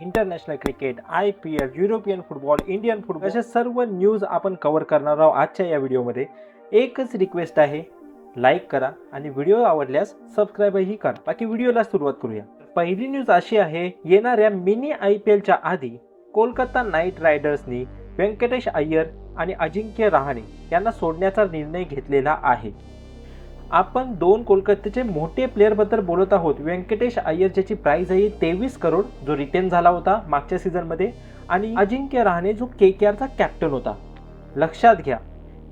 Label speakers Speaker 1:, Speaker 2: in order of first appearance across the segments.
Speaker 1: International cricket I P L European football Indian football अशा सर्व news आपण cover करणार आहोत आजच्या या व्हिडिओमध्ये एकच रिक्वेस्ट आहे लाईक करा आणि व्हिडिओ आवडल्यास सबस्क्राईबही करा. बाकी व्हिडिओला सुरुवात करूया. पहिली न्यूज अशी आहे येणाऱ्या मिनी आय पी एलच्या आधी कोलकाता नाईट रायडर्सनी व्यंकटेश अय्यर आणि अजिंक्य रहाणे यांना सोडण्याचा निर्णय घेतलेला आहे. आपण दोन कोलकात्याचे मोठे प्लेअरबद्दल बोलत आहोत. व्यंकटेश अय्यर ज्याची प्राईज आहे तेवीस करोड जो रिटेन झाला होता मागच्या सीझनमध्ये आणि अजिंक्य रहाणे जो के के आरचा कॅप्टन होता. लक्षात घ्या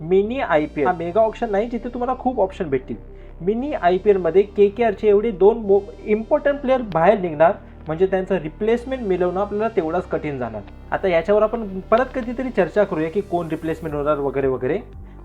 Speaker 1: मिनी आय पी एल हा मेगा ऑप्शन नाही जिथे तुम्हाला खूप ऑप्शन भेटतील. मिनी आय पी एलमध्ये के के आरचे एवढे दोन मो इम्पॉर्टंट प्लेअर बाहेर निघणार म्हणजे त्यांचं रिप्लेसमेंट मिळवणं आपल्याला तेवढाच कठीण जाणार. आता याच्यावर आपण परत कधीतरी चर्चा करूया की कोण रिप्लेसमेंट होणार वगैरे वगैरे.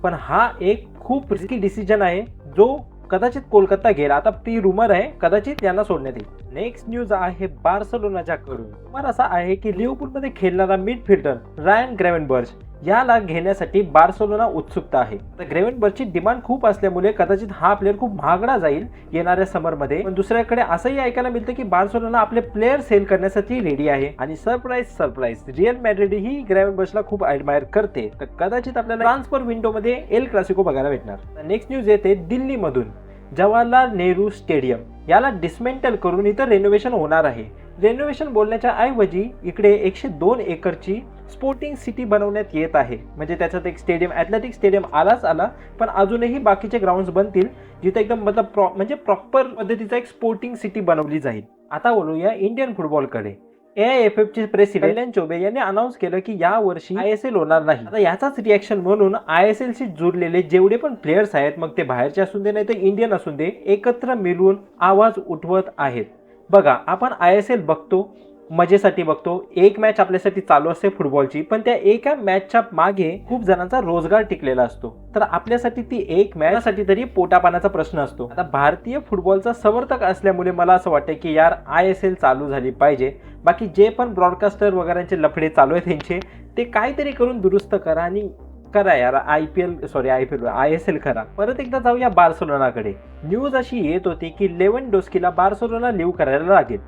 Speaker 1: पण हा एक खूप रिस्की डिसिजन आहे. जो कदाचित कोलकाता गेला आता ती रुमर आहे कदाचित यांना सोडण्यात येईल. नेक्स्ट न्यूज आहे बार्सलोनाच्या कडून रुमर असा आहे की लिव्हपूलमध्ये खेळणारा मिडफिल्डर रायन ग्रेव्हनबर्ज याला घेण्यासाठी बार्सोलोना उत्सुकता आहे. तर ग्रेव्हनबर्गची डिमांड खूप असल्यामुळे कदाचित हा प्लेअर खूप महागडा जाईल येणाऱ्या समरमध्ये पण दुसऱ्याकडे असंही ऐकायला मिळतं की बार्सोलोना आपले प्लेअर सेल करण्यासाठी रेडी आहे. आणि सरप्राईज सरप्राईज रिअल मॅड्रिड ही ग्रेव्हनबर्गला खूप ॲडमायर करते. तर कदाचित आपल्याला ट्रान्सफर विंडोमध्ये एल क्लासिको बघायला भेटणार. नेक्स्ट न्यूज येते दिल्लीमधून. जवाहरलाल नेहरू स्टेडियम याला डिसमेंटल करून इथं रेनोव्हेशन होणार आहे. रेनोव्हेशन बोलण्याच्या ऐवजी इकडे एकशे दोन एकरची स्पोर्टिंग सिटी बनवण्यात येत आहे. म्हणजे त्याच्यात एक स्टेडियम ॲथलेटिक स्टेडियम आलाच आला पण अजूनही बाकीचे ग्राउंड्स बनतील जिथे एकदम मतलब प्रॉ म्हणजे प्रॉपर पद्धतीचा एक स्पोर्टिंग सिटी बनवली जाईल. आता बोलूया इंडियन फुटबॉलकडे ए आय एफ एफचे प्रेसिडेंट कल्याण चौबे यांनी अनाऊन्स केलं की या वर्षी आय एस एल होणार नाही. आता याचाच रिॲक्शन म्हणून आय एस एलशी जुळलेले जेवढे पण प्लेयर्स आहेत मग ते बाहेरचे असून दे नाही तर इंडियन असून दे एकत्र मिळून आवाज उठवत आहेत. बघा आपण आय एस एल बघतो मजेसाठी बघतो एक मॅच आपल्यासाठी चालू असते फुटबॉलची पण त्या एका मॅचच्या मागे खूप जणांचा रोजगार टिकलेला असतो. तर आपल्यासाठी ती एक मॅचसाठी तरी पोटापाण्याचा प्रश्न असतो. आता भारतीय फुटबॉलचा समर्थक असल्यामुळे मला असं वाटतं की यार आय एस एल चालू झाली पाहिजे. बाकी जे पण ब्रॉडकास्टर वगैरेचे लफडे चालू आहेत त्यांचे ते काहीतरी करून दुरुस्त करा आणि करा यार I P L sorry I P L I S L करा परत एकदा जाऊया बार्सोलोनाकडे. न्यूज अशी येत होती की लेवन डोस्कीला बार्सोलोना लिव्ह करायला लागेल.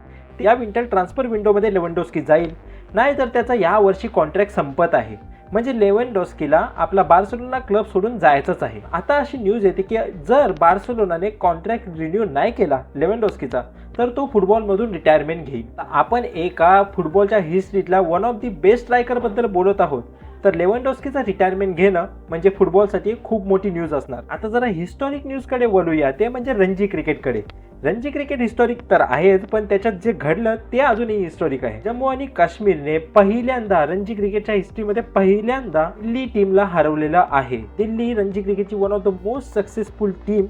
Speaker 1: या विंटर ट्रान्सफर विंडोमध्ये लेवनडोस्की जाईल. नाहीतर त्याचा या वर्षी कॉन्ट्रॅक्ट संपत आहे. म्हणजे लेवनडोस्कीला आपला बार्सोलोना क्लब सोडून जायचंच आहे. आता अशी न्यूज येते की जर बार्सोलोनाने कॉन्ट्रॅक्ट रिन्यू नाही केला लेवनडोस्कीचा तर तो फुटबॉलमधून रिटायरमेंट घेईल. आपण एका फुटबॉलच्या हिस्ट्रीतला वन ऑफ दी बेस्ट स्ट्रायकरबद्दल बोलत आहोत. तर लेवनडॉस्कीचा रिटायरमेंट घेणं म्हणजे फुटबॉलसाठी खूप मोठी न्यूज असणार. आता जरा हिस्टॉरिक न्यूजकडे वळूया. ते म्हणजे रणजी क्रिकेटकडे रणजी क्रिकेट हिस्टॉरिक तर आहेच पण त्याच्यात जे घडलं ते अजूनही हिस्टॉरिक आहे. जम्मू आणि काश्मीरने पहिल्यांदा रणजी क्रिकेटच्या हिस्ट्रीमध्ये पहिल्यांदा दिल्ली टीमला हरवलेलं आहे. दिल्ली रणजी क्रिकेटची one of the most successful team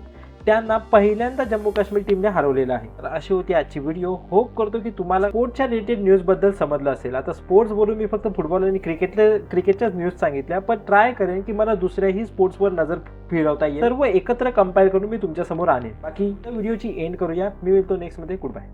Speaker 1: त्यांना पहिल्यांदा जम्मू काश्मीर टीमने हरवलेलं आहे. तर अशी होती आजची व्हिडिओ होप करतो की तुम्हाला स्पोर्ट्सच्या रिलेटेड न्यूजबद्दल समजलं असेल. आता स्पोर्ट्स बोलून मी फक्त फुटबॉल आणि क्रिकेटच्या क्रिकेटच्याच न्यूज सांगितल्या पण ट्राय करेन की मला दुसऱ्याही स्पोर्ट्सवर नजर फिरवता येईल. सर्व एकत्र कंपाईल करून मी तुमच्यासमोर आणेन. बाकी व्हिडिओची एंड करूया. मी मिळतो नेक्स्टमध्ये. Good bye